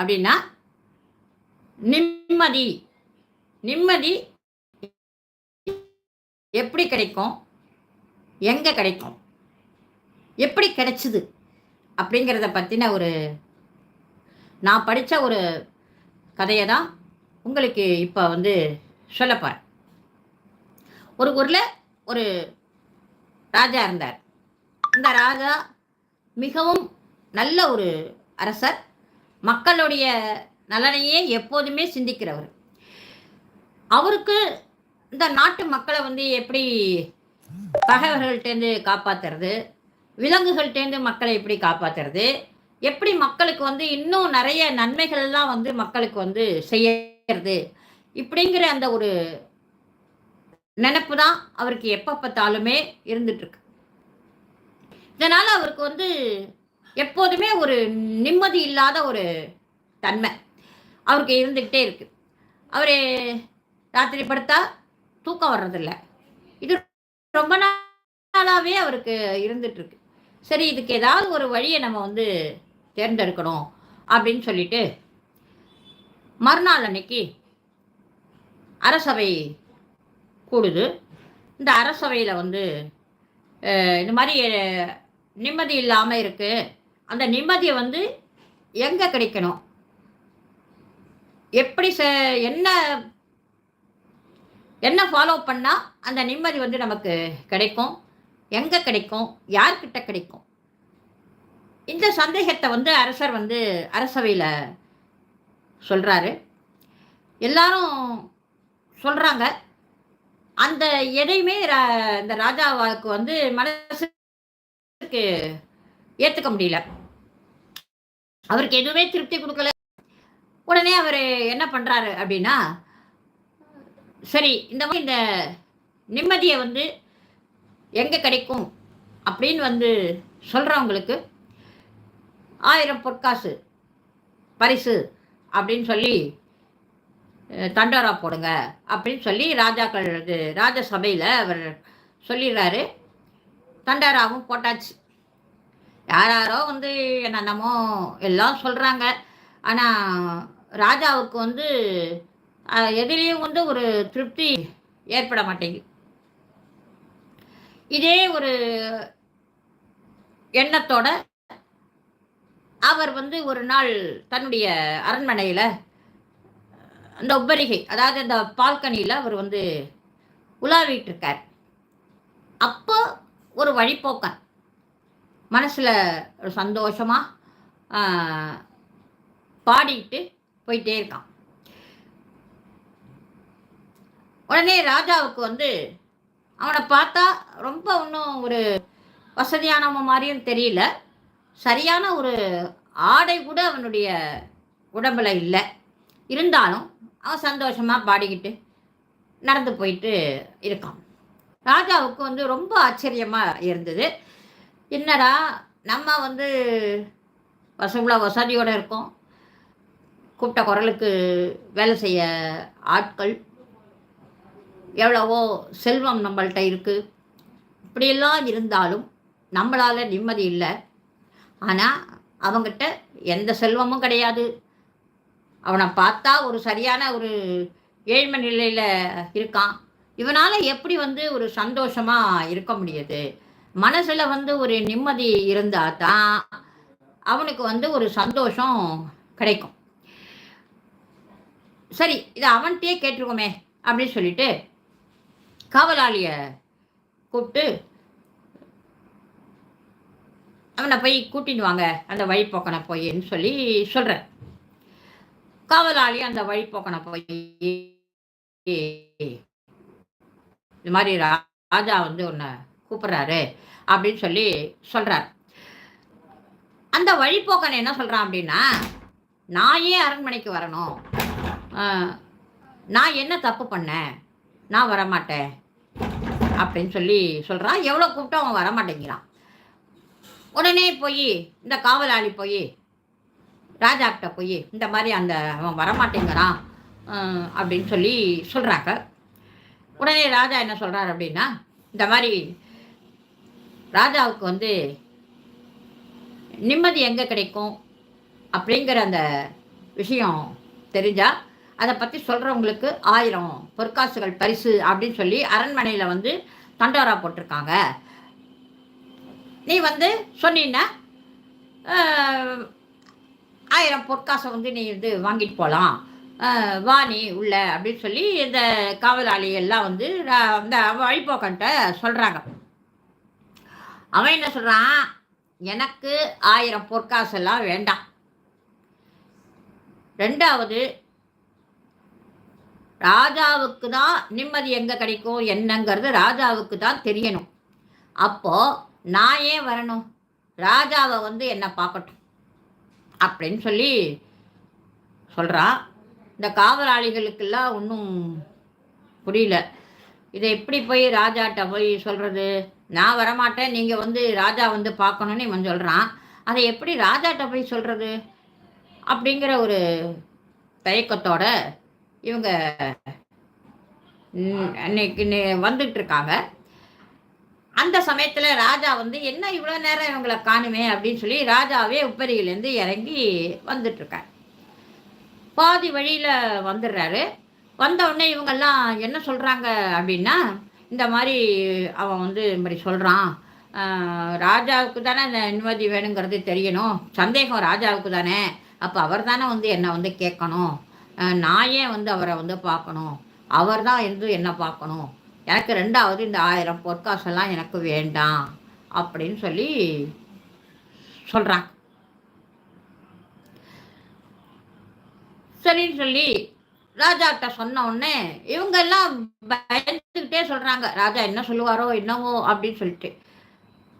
அப்படின்னா நிம்மதி. நிம்மதி எப்படி கிடைக்கும்? எங்கே கிடைக்கும்? எப்படி கிடைச்சிது? அப்படிங்கிறத பற்றின ஒரு நான் படித்த ஒரு கதையை தான் உங்களுக்கு இப்போ வந்து சொல்லப்பார் ஒரு ஊரில் ஒரு ராஜா இருந்தார். இந்த ராஜா மிகவும் நல்ல ஒரு அரசர். மக்களுடைய நலனையே எப்போதுமே சிந்திக்கிறவர். அவருக்கு இந்த நாட்டு மக்களை வந்து எப்படி பகைவர்கள்ட்டேருந்து காப்பாத்துறது விலங்குகள்கிட்டேருந்து மக்களை எப்படி காப்பாத்துறது எப்படி மக்களுக்கு வந்து இன்னும் நிறைய நன்மைகள்லாம் வந்து மக்களுக்கு வந்து செய்யறது இப்படிங்கிற அந்த ஒரு நினைப்பு தான் அவருக்கு எப்போ பார்த்தாலுமே இருந்துட்டு இருக்கு இதனால அவருக்கு வந்து எப்போதுமே ஒரு நிம்மதி இல்லாத ஒரு தன்மை அவருக்கு இருந்துக்கிட்டே இருக்கு. அவர் ராத்திரி படுத்தா தூக்கம் வர்றதில்ல. இது ரொம்ப நாளாகவே அவருக்கு இருந்துட்டு இருக்கு. சரி இதுக்கு ஏதாவது ஒரு வழியை நம்ம வந்து தேர்ந்தெடுக்கணும் அப்படின்னு சொல்லிட்டு மறுநாள் அன்னைக்கு அரசவை கூடுது. இந்த அரசவையில் வந்து இந்த மாதிரி நிம்மதி இல்லாமல் இருக்குது அந்த நிம்மதியை வந்து எங்கே கிடைக்கணும்? எப்படி ச என்ன என்ன ஃபாலோ பண்ணால் அந்த நிம்மதி வந்து நமக்கு கிடைக்கும்? எங்கே கிடைக்கும்? யார்கிட்ட கிடைக்கும்? இந்த சந்தேகத்தை வந்து அரசர் வந்து அரசவையில் சொல்கிறாரு எல்லாரும் சொல்கிறாங்க அந்த எதையுமே ரா- இந்த ராஜாவுக்கு வந்து மனசுக்கு ஏற்றுக்க முடியல. அவருக்கு எதுவுமே திருப்தி கொடுக்கல. உடனே அவர் என்ன பண்ணுறாரு அப்படின்னா சரி இந்த மாதிரி இந்த நிம்மதியை வந்து எங்கே கிடைக்கும் அப்படின்னு வந்து சொல்கிறவங்களுக்கு ஆயிரம் பொற்காசு பரிசு அப்படின்னு சொல்லி தண்டோரா போடுங்க அப்படின்னு சொல்லி ராஜாக்கள் இது ராஜசபையில் அவர் சொல்லிடுறாரு. தண்டோராவும் போட்டாச்சு. யாராரோ வந்து என்னென்னமோ எல்லாம் சொல்கிறாங்க ஆனால் ராஜாவுக்கு வந்து எதிலையும் வந்து ஒரு திருப்தி ஏற்பட மாட்டேங்குது. இதே ஒரு எண்ணத்தோட அவர் வந்து ஒரு நாள் தன்னுடைய அரண்மனையில் அந்த உப்பரிகை அதாவது அந்த பால்கனியில் அவர் வந்து உலாவிட்டு இருக்கார். அப்போ ஒரு வழிபோக்கன் மனசில் ஒரு சந்தோஷமாக பாடிட்டு போயிட்டே இருக்கான். உடனே ராஜாவுக்கு வந்து அவனை பார்த்தா ரொம்ப ஒன்றும் ஒரு வசதியானவன் மாதிரியும் தெரியல. சரியான ஒரு ஆடை கூட அவனுடைய உடம்புல இல்லை. இருந்தாலும் அவன் சந்தோஷமாக பாடிக்கிட்டு நடந்து போயிட்டு இருக்கான். ராஜாவுக்கு வந்து ரொம்ப ஆச்சரியமாக இருந்தது. என்னடா நம்ம வந்து வசவுல வசதியோடு இருக்கோம். கூப்பிட்ட குரலுக்கு வேலை செய்ய ஆட்கள். எவ்வளவோ செல்வம் நம்மள்கிட்ட இருக்குது இப்படியெல்லாம் இருந்தாலும் நம்மளால் நிம்மதி இல்லை. ஆனால் அவங்கிட்ட எந்த செல்வமும் கிடையாது. அவனை பார்த்தா ஒரு சரியான ஒரு ஏழ்மை நிலையில் இருக்கான். இவனால் எப்படி வந்து ஒரு சந்தோஷமாக இருக்க முடியுது? மனசில் வந்து ஒரு நிம்மதி இருந்தால் தான் அவனுக்கு வந்து ஒரு சந்தோஷம் கிடைக்கும். சரி இதை அவன்கிட்டயே கேட்டிருக்கோமே அப்படின்னு சொல்லிட்டு காவலாளியை கூப்பிட்டு அவனை போய் கூட்டிட்டு வாங்க அந்த வழிப்போக்கனை போயின்னு சொல்லி சொல்கிறேன் காவலாளி அந்த வழிப்போக்கனை போய் இது மாதிரி ரா- ராஜா வந்து உன்னை கூப்பிட்றாரு அப்படின்னு சொல்லி சொல்கிறார் அந்த வழிப்போக்கன் என்ன சொல்கிறான் அப்படின்னா நான் ஏன் அரண்மனைக்கு வரணும். நான் என்ன தப்பு பண்ணேன்? நான் வரமாட்டேன். அப்படின்னு சொல்லி சொல்கிறான் எவ்வளோ கூப்பிட்டு அவன் வரமாட்டேங்கிறான். உடனே போய் இந்த காவலாளி போய் ராஜாக்கிட்ட போய் இந்த மாதிரி அந்த அவன் வரமாட்டேங்கிறான். அப்படின்னு சொல்லி சொல்கிறாங்க உடனே ராஜா என்ன சொல்கிறார் அப்படின்னா இந்த மாதிரி ராஜாவுக்கு வந்து நிம்மதி எங்கே கிடைக்கும் அப்படிங்கிற அந்த விஷயம் தெரிஞ்சால் அதை பற்றி சொல்கிறவங்களுக்கு ஆயிரம் பொற்காசுகள் பரிசு அப்படின்னு சொல்லி அரண்மனையில் வந்து தண்டோரா போட்டிருக்காங்க. நீ வந்து சொன்னீன்னா ஆயிரம் பொற்காசை வந்து நீ வந்து வாங்கிட்டு போகலாம் வா நீ உள்ள அப்படின்னு சொல்லி இந்த காவலாளி எல்லாம் வந்து இந்த வழிபோக்கன்ட்ட சொல்கிறாங்க அவன் என்ன சொல்கிறான் எனக்கு ஆயிரம் பொற்காசெல்லாம் வேண்டாம். ரெண்டாவது ராஜாவுக்கு தான் நிம்மதி எங்கே கிடைக்கும்? என்னங்கிறது ராஜாவுக்கு தான் தெரியணும். அப்போது நான் ஏன் வரணும்? ராஜாவை வந்து என்னை பார்க்கட்டும். அப்படின்னு சொல்லி சொல்கிறான் இந்த காவலாளிகளுக்கெல்லாம் ஒன்றும் புரியல. இதை எப்படி போய் ராஜாட்ட போய் சொல்கிறது நான் வரமாட்டேன் நீங்கள் வந்து ராஜா வந்து பார்க்கணுன்னு இவன் சொல்கிறான் அதை எப்படி ராஜாட்ட போய் சொல்கிறது அப்படிங்கிற ஒரு தயக்கத்தோட இவங்க அன்னைக்கு வந்துட்டு இருக்காங்க அந்த சமயத்தில் ராஜா வந்து என்ன இவ்வளோ நேரம் இவங்களை காணுமே? அப்படின்னு சொல்லி ராஜாவே உப்பரியிலேருந்து இறங்கி வந்துட்டுருக்கார் பாதி வழியில் வந்துடுறாரு. வந்த உடனே இவங்கெல்லாம் என்ன சொல்கிறாங்க அப்படின்னா இந்த மாதிரி அவன் வந்து இந்த மாதிரி சொல்கிறான் ராஜாவுக்கு தானே இந்த நிம்மதி வேணுங்கிறது தெரியணும். சந்தேகம் ராஜாவுக்கு தானே. அப்போ அவர் தானே வந்து என்னை வந்து கேட்கணும். நான் ஏன் வந்து அவரை வந்து பார்க்கணும்? அவர் தான் வந்து என்ன பார்க்கணும்? எனக்கு ரெண்டாவது இந்த ஆயிரம் பொற்காசெல்லாம் எனக்கு வேண்டாம் அப்படின்னு சொல்லி சொல்கிறான் சரின்னு சொல்லி ராஜாட்ட சொன்ன உடனே இவங்க எல்லாம் பயந்துக்கிட்டே சொல்றாங்க. ராஜா என்ன சொல்லுவாரோ என்னவோ அப்படின்னு சொல்லிட்டு.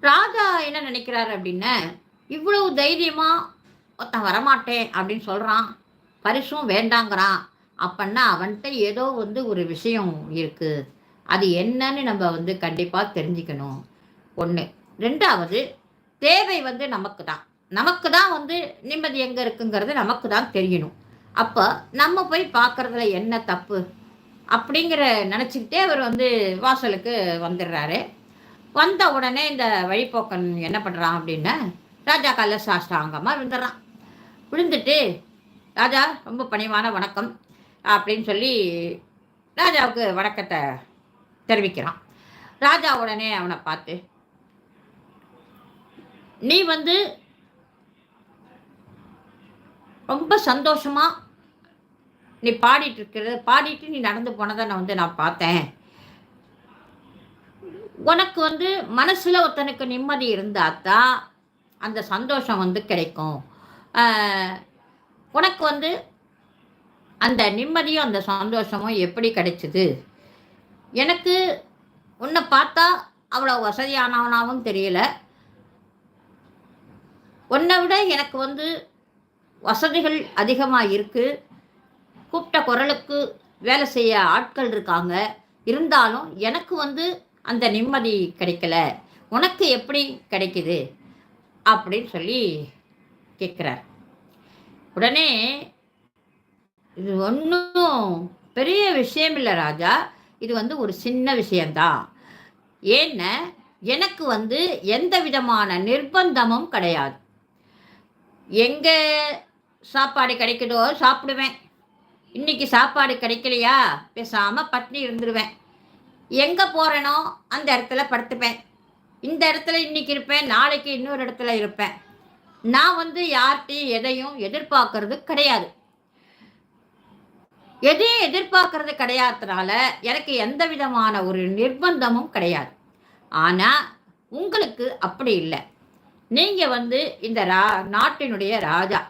ராஜா என்ன நினைக்கிறாரு அப்படின்னு இவ்வளவு தைரியமா ஒருத்தன் வரமாட்டேன் அப்படின்னு சொல்றான். பரிசும் வேண்டாங்கிறான். அப்படின்னா அவன்கிட்ட ஏதோ வந்து ஒரு விஷயம் இருக்கு. அது என்னன்னு நம்ம வந்து கண்டிப்பாக தெரிஞ்சுக்கணும். ஒன்று ரெண்டாவது தேவை வந்து நமக்கு தான் நமக்கு தான் வந்து நிம்மதி எங்கே இருக்குங்கிறது நமக்கு தான் தெரியணும். அப்போ நம்ம போய் பார்க்குறதுல என்ன தப்பு அப்படிங்கிற நினச்சிக்கிட்டே அவர் வந்து வாசலுக்கு வந்துடுறாரு. வந்த உடனே இந்த வழிப்போக்கன் என்ன பண்ணுறான் அப்படின்னா ராஜா கால சாஷ்டாங்கமாக விழுந்துடுறான். விழுந்துட்டு ராஜா ரொம்ப பணிவான வணக்கம் அப்படின்னு சொல்லி ராஜாவுக்கு வணக்கத்தை தெரிவிக்கிறான். ராஜா உடனே அவனை பார்த்து நீ வந்து ரொம்ப சந்தோஷமாக நீ பாடிட்டு இருக்கிறது பாடிட்டு நீ நடந்து போனதை நான் வந்து நான் பார்த்தேன். உனக்கு வந்து மனசில் ஒருத்தனுக்கு நிம்மதி இருந்தால் தான் அந்த சந்தோஷம் வந்து கிடைக்கும். உனக்கு வந்து அந்த நிம்மதியும் அந்த சந்தோஷமும் எப்படி கிடைச்சிது? எனக்கு உன்னை பார்த்தா அவ்வளோ வசதியானவனாகவும் தெரியல. உன்னை விட எனக்கு வந்து வசதிகள் அதிகமாக இருக்குது கூப்பிட்ட குரலுக்கு வேலை செய்ய ஆட்கள் இருக்காங்க. இருந்தாலும் எனக்கு வந்து அந்த நிம்மதி கிடைக்கல. உனக்கு எப்படி கிடைக்குது? அப்படின்னு சொல்லி கேட்குறார். உடனே இது ஒன்றும் பெரிய விஷயம் இல்லை ராஜா. இது வந்து ஒரு சின்ன விஷயந்தான் ஏன்னா எனக்கு வந்து எந்த விதமான நிர்பந்தமும் கிடையாது. எங்கள் சாப்பாடு கிடைக்குதோ சாப்பிடுவேன். இன்றைக்கி சாப்பாடு கிடைக்கலையா? பேசாமல் பட்னி இருந்துருவேன். எங்கே போகிறேனோ அந்த இடத்துல படுத்துப்பேன். இந்த இடத்துல இன்னைக்கு இருப்பேன் நாளைக்கு இன்னொரு இடத்துல இருப்பேன். நான் வந்து யார்கிட்டையும் எதையும் எதிர்பார்க்கறது கிடையாது. எதையும் எதிர்பார்க்கறது கிடையாதுனால எனக்கு எந்த விதமான ஒரு நிர்பந்தமும் கிடையாது. ஆனால் உங்களுக்கு அப்படி இல்லை. நீங்கள் வந்து இந்த ரா நாட்டினுடைய ராஜா.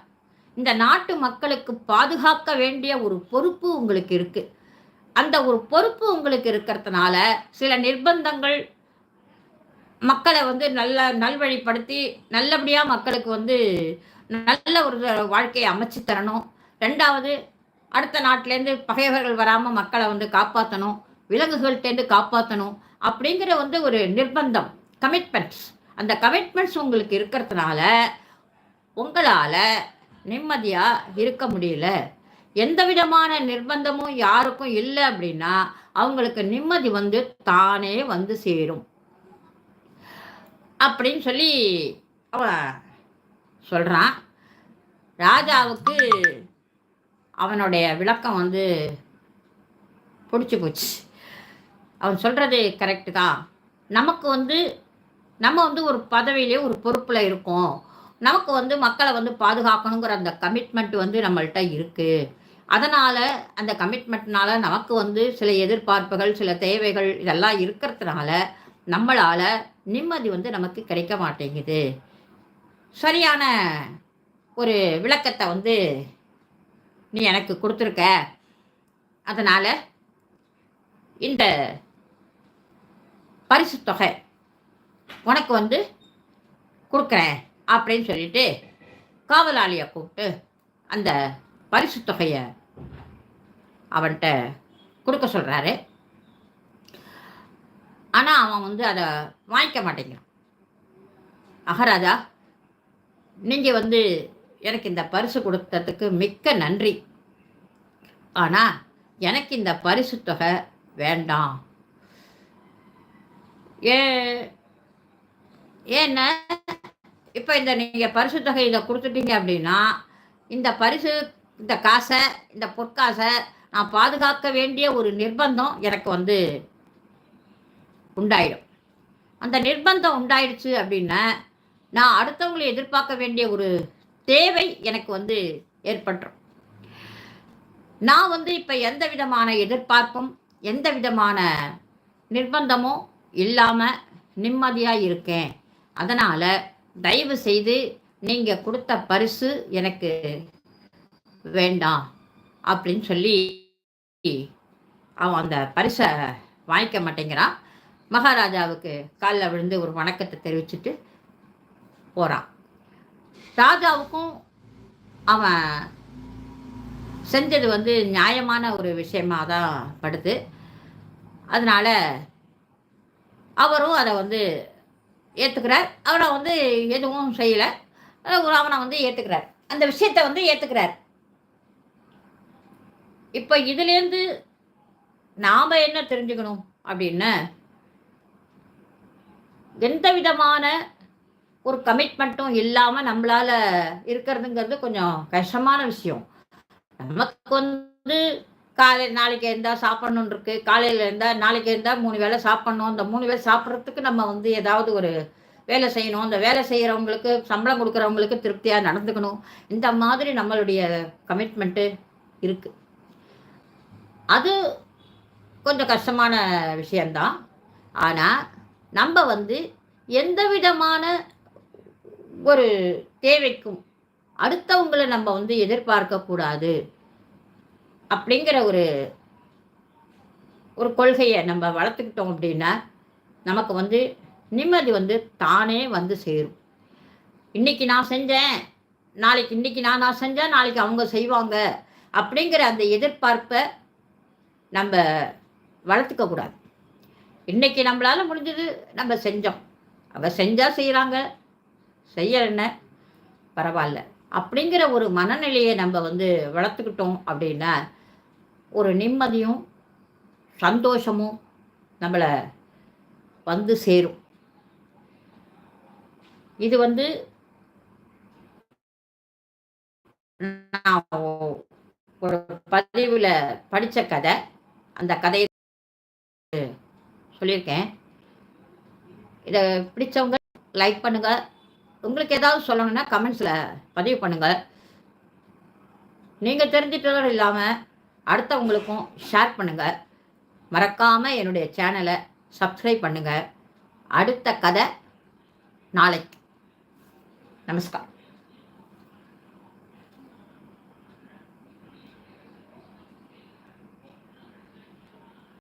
இந்த நாட்டு மக்களுக்கு பாதுகாக்க வேண்டிய ஒரு பொறுப்பு உங்களுக்கு இருக்குது அந்த ஒரு பொறுப்பு உங்களுக்கு இருக்கிறதுனால சில நிர்பந்தங்கள் மக்களை வந்து நல்ல நல்வழிப்படுத்தி நல்லபடியாக மக்களுக்கு வந்து நல்ல ஒரு வாழ்க்கையை அமைச்சு தரணும். ரெண்டாவது அடுத்த நாட்டிலேருந்து பகைவர்கள் வராமல் மக்களை வந்து காப்பாற்றணும் விலங்குகள்கிட்டேருந்து காப்பாற்றணும் அப்படிங்கிற வந்து ஒரு நிர்பந்தம் கமிட்மெண்ட்ஸ் அந்த கமிட்மெண்ட்ஸ் உங்களுக்கு இருக்கிறதுனால உங்களால் நிம்மதியாக இருக்க முடியல. எந்த விதமான நிர்பந்தமும் யாருக்கும் இல்லை அப்படின்னா அவங்களுக்கு நிம்மதி வந்து தானே வந்து சேரும். அப்படின்னு சொல்லி அவன் சொல்கிறான் ராஜாவுக்கு அவனுடைய விளக்கம் வந்து பிடிச்சி போச்சு. அவன் சொல்கிறது கரெக்டு தான். நமக்கு வந்து நம்ம வந்து ஒரு பதவியிலே ஒரு பொறுப்பில் இருக்கோம். நமக்கு வந்து மக்களை வந்து பாதுகாக்கணுங்கிற அந்த கமிட்மெண்ட் வந்து நம்மள்கிட்ட இருக்குது அதனால் அந்த கமிட்மெண்ட்னால நமக்கு வந்து சில எதிர்பார்ப்புகள் சில தேவைகள் இதெல்லாம் இருக்கிறதுனால நம்மளால் நிம்மதி வந்து நமக்கு கிடைக்க மாட்டேங்குது. சரியான ஒரு விளக்கத்தை வந்து நீ எனக்கு கொடுத்துருக்க. அதனால் இந்த பரிசு தொகை உனக்கு வந்து கொடுக்குறேன். அப்படின்னு சொல்லிட்டு காவலாளியை கூப்பிட்டு அந்த பரிசு தொகையை அவன்கிட்ட கொடுக்க சொல்கிறாரு ஆனால் அவன் வந்து அதை வாங்கிக்க மாட்டேங்கிறான். மகாராஜா நீங்கள் வந்து எனக்கு இந்த பரிசு கொடுத்ததுக்கு மிக்க நன்றி. ஆனால் எனக்கு இந்த பரிசு தொகை வேண்டாம். ஏ ஏன்னா இப்போ இந்த நீங்கள் பரிசு தொகை இதை கொடுத்துட்டீங்க அப்படின்னா இந்த பரிசு இந்த காசை இந்த பொற்காசை நான் பாதுகாக்க வேண்டிய ஒரு நிர்பந்தம் எனக்கு வந்து உண்டாயிடும். அந்த நிர்பந்தம் உண்டாயிடுச்சு அப்படின்னா நான் அடுத்தவங்களை எதிர்பார்க்க வேண்டிய ஒரு தேவை எனக்கு வந்து ஏற்பட்டுரும். நான் வந்து இப்போ எந்த விதமான எதிர்பார்ப்பும் எந்த விதமான நிர்பந்தமும் இல்லாமல் நிம்மதியாக இருக்கேன். அதனால் தயவு செய்து நீங்கள் கொடுத்த பரிசு எனக்கு வேண்டாம் அப்படின்னு சொல்லி அவன் அந்த பரிசை வாங்கிக்க மாட்டேங்கிறான். மகாராஜாவுக்கு காலில் விழுந்து ஒரு வணக்கத்தை தெரிவிச்சுட்டு போகிறான் ராஜாவுக்கும் அவன் செஞ்சது வந்து நியாயமான ஒரு விஷயமாக தான் படுது. அதனால் அவரும் அதை வந்து ஏற்றுக்கிறார் அவனை வந்து எதுவும் செய்யலை. அவனை வந்து ஏற்றுக்கிறார் அந்த விஷயத்தை வந்து ஏற்றுக்கிறார் இப்போ இதுலேருந்து நாம் என்ன தெரிஞ்சுக்கணும் அப்படின்னு எந்த விதமான ஒரு கமிட்மெண்ட்டும் இல்லாமல் நம்மளால் இருக்கிறதுங்கிறது கொஞ்சம் கஷ்டமான விஷயம். நமக்கு வந்து காலை நாளைக்கு இருந்தால் சாப்பிட்ணுன்னு இருக்கு. காலையில் இருந்தால் நாளைக்கு இருந்தால் மூணு வேளை சாப்பிட்ணும். அந்த மூணு வேளை சாப்பிட்றதுக்கு நம்ம வந்து ஏதாவது ஒரு வேலை செய்யணும். அந்த வேலை செய்கிறவங்களுக்கு சம்பளம் கொடுக்குறவங்களுக்கு திருப்தியாக நடந்துக்கணும். இந்த மாதிரி நம்மளுடைய கமிட்மெண்ட்டு இருக்குது அது கொஞ்சம் கஷ்டமான விஷயந்தான் ஆனால் நம்ம வந்து எந்த விதமான ஒரு தேவைக்கும் அடுத்தவங்களை நம்ம வந்து எதிர்பார்க்கக்கூடாது. அப்படிங்கிற ஒரு ஒரு கொள்கையை நம்ம வளர்த்துக்கிட்டோம் அப்படின்னா நமக்கு வந்து நிம்மதி வந்து தானே வந்து சேரும். இன்னைக்கு நான் செஞ்சேன் நாளைக்கு இன்னைக்கு நான் நான் செஞ்சேன் நாளைக்கு அவங்க செய்வாங்க அப்படிங்கிற அந்த எதிர்பார்ப்பை நம்ம வளர்த்துக்க கூடாது. இன்னைக்கு நம்மளால் முடிஞ்சது நம்ம செஞ்சோம். அவள் செஞ்சால் செய்கிறாங்க செய்யலைன்னு பரவாயில்ல. அப்படிங்கிற ஒரு மனநிலையை நம்ம வந்து வளர்த்துக்கிட்டோம் அப்படின்னா ஒரு நிம்மதியும் சந்தோஷமும் நம்மளை வந்து சேரும். இது வந்து நான் ஒரு பதிவில் படித்த கதை. அந்த கதையை சொல்லியிருக்கேன். இதை பிடிச்சவங்க லைக் பண்ணுங்கள் உங்களுக்கு ஏதாவது சொல்லணும்னா கமெண்ட்ஸில் பதிவு பண்ணுங்கள் நீங்கள் தெரிஞ்சிட்டதும் இல்லாமல் அடுத்தவங்களுக்கும் ஷேர் பண்ணுங்கள் மறக்காமல் என்னுடைய சேனலை சப்ஸ்கிரைப் பண்ணுங்கள் அடுத்த கதை நாளைக்கு. நமஸ்கார்.